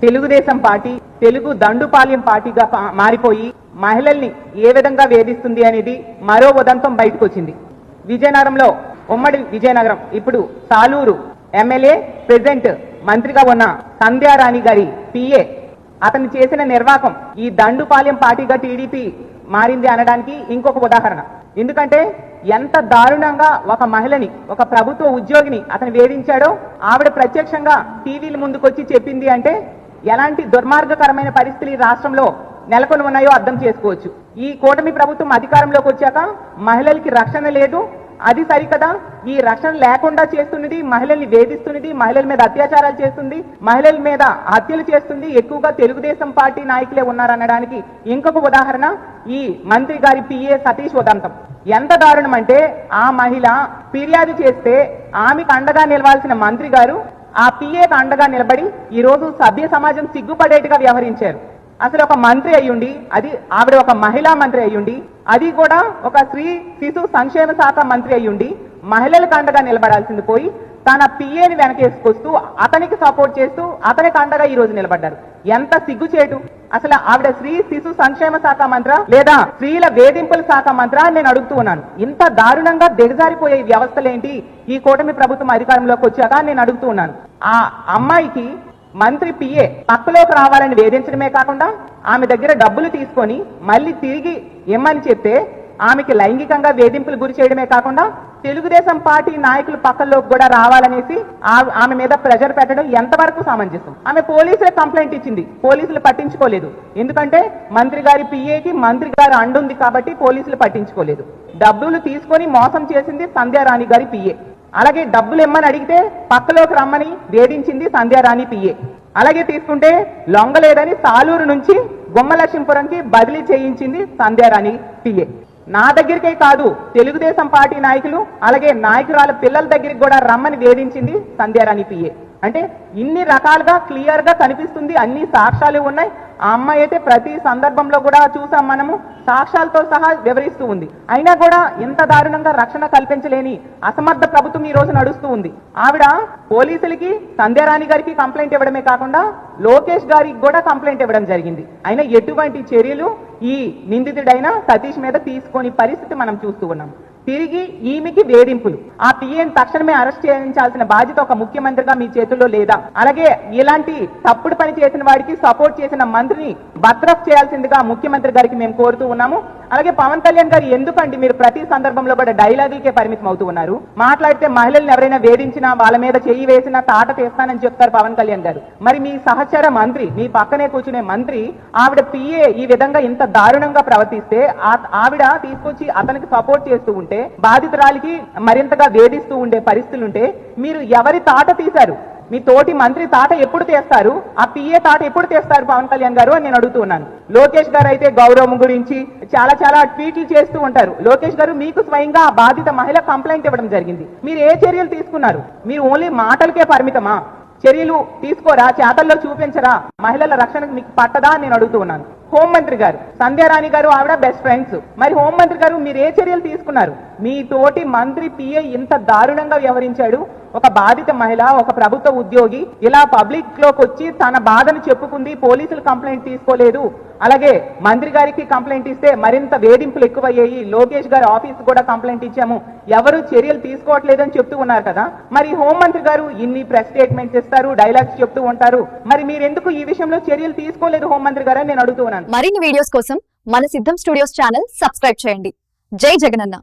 Telugu Desam party Telugu Dandupalem పార్టీగా మారిపోయి మహిళల్ని ఏ విధంగా వేధిస్తుంది అనేది మరో ఉదంతం బయటకు వచ్చింది విజయనగరంలో ఉమ్మడి విజయనగరం ఇప్పుడు సాలూరు ఎమ్మెల్యే ప్రెసిడెంట్ మంత్రిగా ఉన్న సంధ్యారాణి గారి పిఏ. అతను చేసిన నిర్వాకం ఈ దండుపాలెం పార్టీగా టీడీపీ మారింది అనడానికి ఇంకొక ఉదాహరణ. ఎందుకంటే ఎంత దారుణంగా ఒక మహిళని ఒక ప్రభుత్వ ఉద్యోగిని అతను వేధించాడో ఆవిడ ప్రత్యక్షంగా టీవీల ముందుకొచ్చి చెప్పింది అంటే ఎలాంటి దుర్మార్గకరమైన పరిస్థితులు ఈ రాష్ట్రంలో నెలకొని ఉన్నాయో అర్థం చేసుకోవచ్చు. ఈ కూటమి ప్రభుత్వం అధికారంలోకి వచ్చాక మహిళలకి రక్షణ లేదు అది సరికదా. ఈ రక్షణ లేకుండా చేస్తున్నది మహిళల్ని వేధిస్తున్నది మహిళల మీద అత్యాచారాలు చేస్తుంది మహిళల మీద హత్యలు చేస్తుంది. ఎక్కువగా తెలుగుదేశం పార్టీ నాయకులే ఉన్నారనడానికి ఇంకొక ఉదాహరణ ఈ మంత్రి గారి పిఏ సతీష్ ఉదంతం. ఎంత దారుణం అంటే ఆ మహిళ ఫిర్యాదు చేస్తే ఆమెకు అండగా నిలవాల్సిన మంత్రి గారు ఆ పిఏకు అండగా నిలబడి ఈ రోజు సభ్య సమాజం సిగ్గుపడేట్టుగా వ్యవహరించారు. అసలు ఒక మంత్రి అయ్యుండి అది ఆవిడ ఒక మహిళా మంత్రి అయ్యుండి అది కూడా ఒక స్త్రీ శిశు సంక్షేమ శాఖ మంత్రి అయ్యుండి మహిళలకు అండగా నిలబడాల్సింది పోయి తన పిఏని వెనకేసుకొస్తూ అతనికి సపోర్ట్ చేస్తూ అతనికి అండగా ఈ రోజు నిలబడ్డారు. ఎంత సిగ్గుచేటు. అసలు ఆవిడ స్త్రీ శిశు సంక్షేమ శాఖ మంత్ర లేదా స్త్రీల వేధింపుల శాఖ మంత్ర నేను అడుగుతూ ఉన్నాను. ఇంత దారుణంగా దిగజారిపోయే వ్యవస్థలేంటి? ఈ కూటమి ప్రభుత్వం అధికారంలోకి వచ్చాక నేను అడుగుతూ ఉన్నాను. ఆ అమ్మాయికి మంత్రి పిఏ పక్కలోకి రావాలని వేధించడమే కాకుండా ఆమె దగ్గర డబ్బులు తీసుకొని మళ్ళీ తిరిగి ఇమ్మని చెప్తే ఆమెకి లైంగికంగా వేధింపులు గురి చేయడమే కాకుండా తెలుగుదేశం పార్టీ నాయకులు పక్కల్లోకి కూడా రావాలనేసి ఆ- ఆమె మీద ప్రెజర్ పెట్టడం ఎంతవరకు సమంజసం ఆమె పోలీసులకు కంప్లైంట్ ఇచ్చింది. పోలీసులు పట్టించుకోలేదు. ఎందుకంటే మంత్రి గారి పిఏకి మంత్రి గారు అండుంది కాబట్టి పోలీసులు పట్టించుకోలేదు. డబ్బులు తీసుకొని మోసం చేసింది సంధ్యారాణి గారి పిఏ. అలాగే డబ్బులు ఇమ్మని అడిగితే పక్కలోకి రమ్మని వేధించింది సంధ్యారాణి పిఏ. అలాగే తీసుకుంటే లొంగలేదని సాలూరు నుంచి గుమ్మలక్ష్మీపురంకి బదిలీ చేయించింది సంధ్యారాణి పిఏ. నా దగ్గరికే కాదు తెలుగుదేశం పార్టీ నాయకులు అలాగే నాయకురాల పిల్లల దగ్గరికి కూడా రమ్మని వేధించింది సంధ్యారాణి పిఏ. అంటే ఇన్ని రకాలుగా క్లియర్గా కనిపిస్తుంది అన్ని సాక్ష్యాలు ఉన్నాయి. ఆ అమ్మాయి అయితే ప్రతి సందర్భంలో కూడా చూసాం మనము సాక్ష్యాలతో సహా వివరిస్తూ ఉంది. అయినా కూడా ఇంత దారుణంగా రక్షణ కల్పించలేని అసమర్థ ప్రభుత్వం ఈ రోజు నడుస్తూ ఉంది. ఆవిడ పోలీసులకి సంధ్యారాణి గారికి కంప్లైంట్ ఇవ్వడమే కాకుండా లోకేష్ గారికి కూడా కంప్లైంట్ ఇవ్వడం జరిగింది. అయినా ఎటువంటి చర్యలు ఈ నిందితుడైన సతీష్ మీద తీసుకొని పరిస్థితి మనం చూస్తూ ఉన్నాం. తిరిగి ఈమెకి వేధింపులు. ఆ పిఎన్ తక్షణమే అరెస్ట్ చేయించాల్సిన బాధ్యత ఒక ముఖ్యమంత్రిగా మీ చేతుల్లో లేదా? అలాగే ఇలాంటి తప్పుడు పని చేసిన వాడికి సపోర్ట్ చేసిన మంత్రిని బర్తరఫ్ చేయాల్సిందిగా ముఖ్యమంత్రి గారికి మేము కోరుతూ ఉన్నాము. అలాగే పవన్ కళ్యాణ్ గారు ఎందుకండి మీరు ప్రతి సందర్భంలో కూడా డైలాగీకే పరిమితం అవుతూ ఉన్నారు? మాట్లాడితే మహిళల్ని ఎవరైనా వేధించినా వాళ్ళ మీద చెయ్యి వేసినా తాట తీస్తానని చెప్తారు పవన్ కళ్యాణ్ గారు. మరి మీ సహచర మంత్రి మీ పక్కనే కూర్చునే మంత్రి ఆవిడ పిఏ ఈ విధంగా ఇంత దారుణంగా ప్రవర్తిస్తే ఆవిడ తీసుకొచ్చి అతనికి సపోర్ట్ చేస్తూ ఉంటే బాధితురాలికి మరింతగా వేధిస్తూ ఉండే పరిస్థితులు ఉంటే మీరు ఎవరి తాట తీశారు? మీ తోటి మంత్రి తాట ఎప్పుడు తీస్తారు? ఆ పిఏ తాట ఎప్పుడు తీస్తారు పవన్ కళ్యాణ్ గారు అని నేను అడుగుతున్నాను లోకేష్ గారు అయితే గౌరవం గురించి చాలా చాలా ట్వీట్లు చేస్తూ ఉంటారు. లోకేష్ గారు మీకు స్వయంగా ఆ బాధిత మహిళ కంప్లైంట్ ఇవ్వడం జరిగింది. మీరు ఏ చర్యలు తీసుకున్నారు? మీరు ఓన్లీ మాటలకే పరిమితమా? చర్యలు తీసుకోరా? చేతల్లో చూపించరా? మహిళల రక్షణకు మీకు పట్టదా అని నేను అడుగుతున్నాను హోంమంత్రి గారు. సంధ్యారాణి గారు ఆవిడ బెస్ట్ ఫ్రెండ్స్ మరి హోంమంత్రి గారు మీరు ఏ చర్యలు తీసుకున్నారు? మీ తోటి మంత్రి పిఏ ఇంత దారుణంగా వ్యవహరించాడు. ఒక బాధిత మహిళ ఒక ప్రభుత్వ ఉద్యోగి ఇలా పబ్లిక్లోకి వచ్చి తన బాధను చెప్పుకుంది పోలీసులు కంప్లైంట్ తీసుకోలేదు. అలాగే మంత్రి గారికి కంప్లైంట్ ఇస్తే మరింత వేధింపులు ఎక్కువయ్యాయి. లోకేష్ గారి ఆఫీస్ కూడా కంప్లైంట్ ఇచ్చాము. ఎవరు చర్యలు తీసుకోవట్లేదని చెప్తూ ఉన్నారు కదా. మరి హోంమంత్రి గారు ఇన్ని ప్రెస్ స్టేట్మెంట్స్ ఇస్తారు డైలాగ్స్ చెప్తూ ఉంటారు. మరి మీరెందుకు ఈ విషయంలో చర్యలు తీసుకోలేదు హోంమంత్రి గారు నేను అడుగుతూ ఉన్నాను. మరిన్ని వీడియోస్ కోసం మన సిద్ధం స్టూడియోస్ ఛానల్ సబ్స్క్రైబ్ చేయండి. జై జగనన్న.